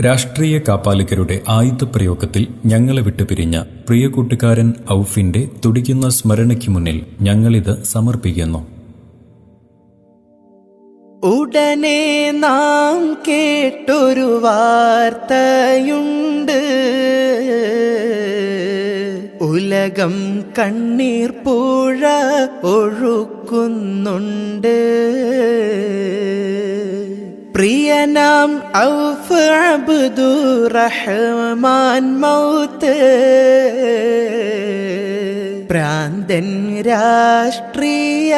രാഷ്ട്രീയ കാപ്പാലിക്കരുടെ ആയുധപ്രയോഗത്തിൽ ഞങ്ങളെ വിട്ടുപിരിഞ്ഞ പ്രിയ കൂട്ടുകാരൻ ഔഫിന്റെ തുടിക്കുന്ന സ്മരണയ്ക്ക് മുന്നിൽ ഞങ്ങളിത് സമർപ്പിക്കുന്നു. ഉടനെ നാം കേട്ടൊരു വാർത്തയുണ്ട്. ഉലകം കണ്ണീർ പുഴ ഒഴുക്കുന്നുണ്ട്. പ്രിയനാം ഔഫ് അബ്ദുറഹ്മാൻ മൗത്ത്. പ്രാന്തൻ രാഷ്ട്രീയ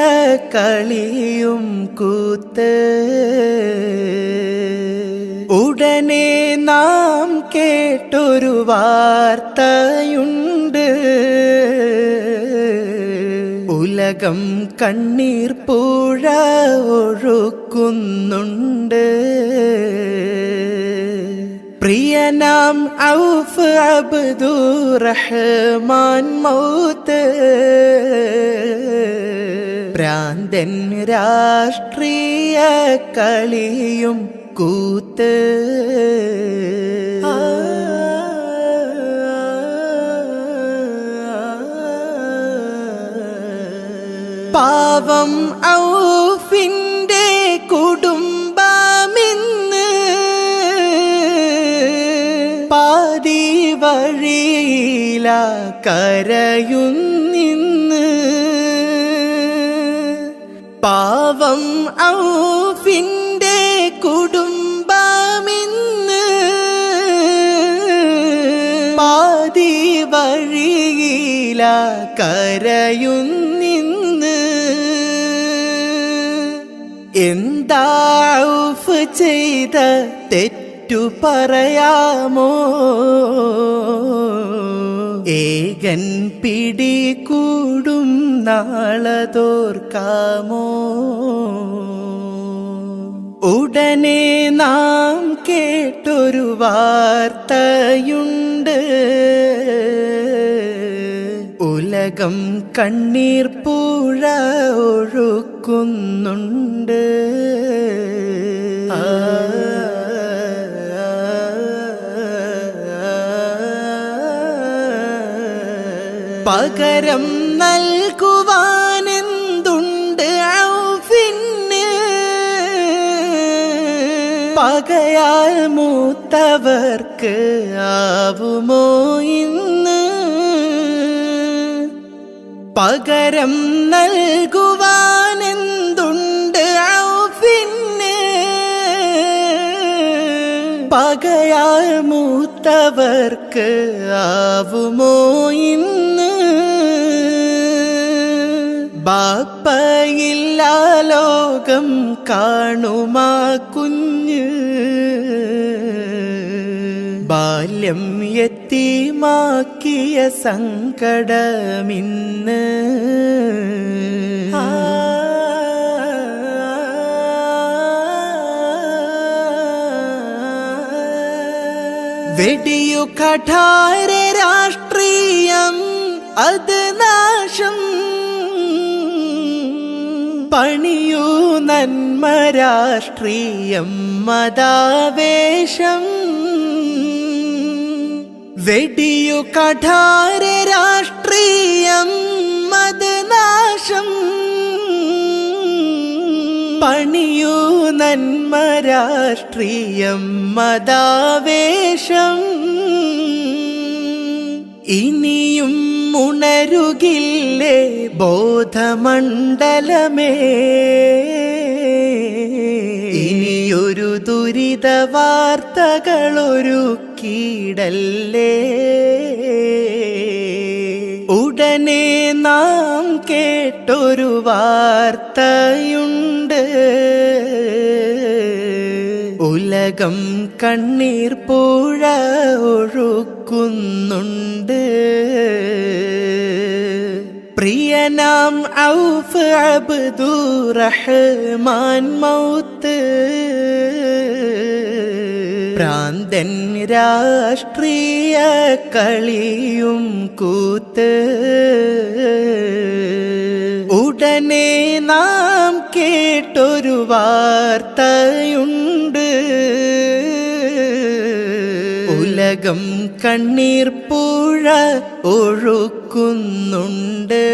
കളിയും കൂത്ത്. ഉടനെ നാം കേട്ടൊരു വാർത്തയുണ്ട്. ഉലകം കണ്ണീർ പുഴ ഒഴുക്കുന്നുണ്ട്. പ്രിയനാം ഔഫ് അബ്ദുറഹ്മാൻ മൗത്ത്. പ്രാന്തൻ രാഷ്ട്രീയ കളിയും കൂത്ത്. പാവം ഔഫിന്റെ കുടുംബമിന്ന് പാതി വഴിയില കരയുന്നിന്ന്. പാവം ഔഫിന്റെ കുടുംബമിന്ന് പാതി വഴിയില കരയുന്നിന്ന് എന്താഫ് ചെയ്ത തെറ്റു പറയാമോ? ഏകൻ പിടികൂടും നാളതോർക്കാമോ? ഉടനെ നാം കേട്ടൊരു വാർത്തയുണ്ട്. ഉലകം കണ്ണീർ പൂഴ ഒഴുക്കുന്നുണ്ട്. പകരം നൽകുവാനെന്തുണ്ട് ഔഫിന്? പകയാൽ മൂത്തവർക്ക് ആവുമോ? പകരം നൽകുവാനെന്തുണ്ട് ഔഫിന്? പകയാൽ മൂത്തവർക്ക് ആവുമോ ഇന്ന്? ബാപ്പയില്ല ലോകം കാണുമാ കുഞ്ഞ്. ബാല്യം എത്തിമാക്കിയ സങ്കടമിന്ന് വെടിയു കഠാര രാഷ്ട്രീയം അത് നാശം പണിയൂ നന്മ രാഷ്ട്രീയം മതാവേശം വെടിയു കഠാര രാഷ്ട്രീയം മതനാശം പണിയൂ നന്മ രാഷ്ട്രീയം മതാവേശം. ഇനിയും ഉണരുകില്ലേ ബോധമണ്ഡലമേ? ഇനിയൊരു ദുരിത വാർത്തകളൊരു കീടല്ലേ കേട്ടൊരു വാർത്തയുണ്ട്. ഉലകം കണ്ണീർ പൂഴ ഒഴുക്കുന്നുണ്ട്. പ്രിയനാം ഔഫ് അബ്ദുറഹ്മാൻ മൗത്ത്. പ്രാന്തൻ രാഷ്ട്രീയ കളിയും കൂത്ത്. ഉടനെ നാം കേട്ടൊരു വാർത്തയുണ്ട്. ഉലകം കണ്ണീർ പുഴ ഒഴുക്കുന്നുണ്ട്.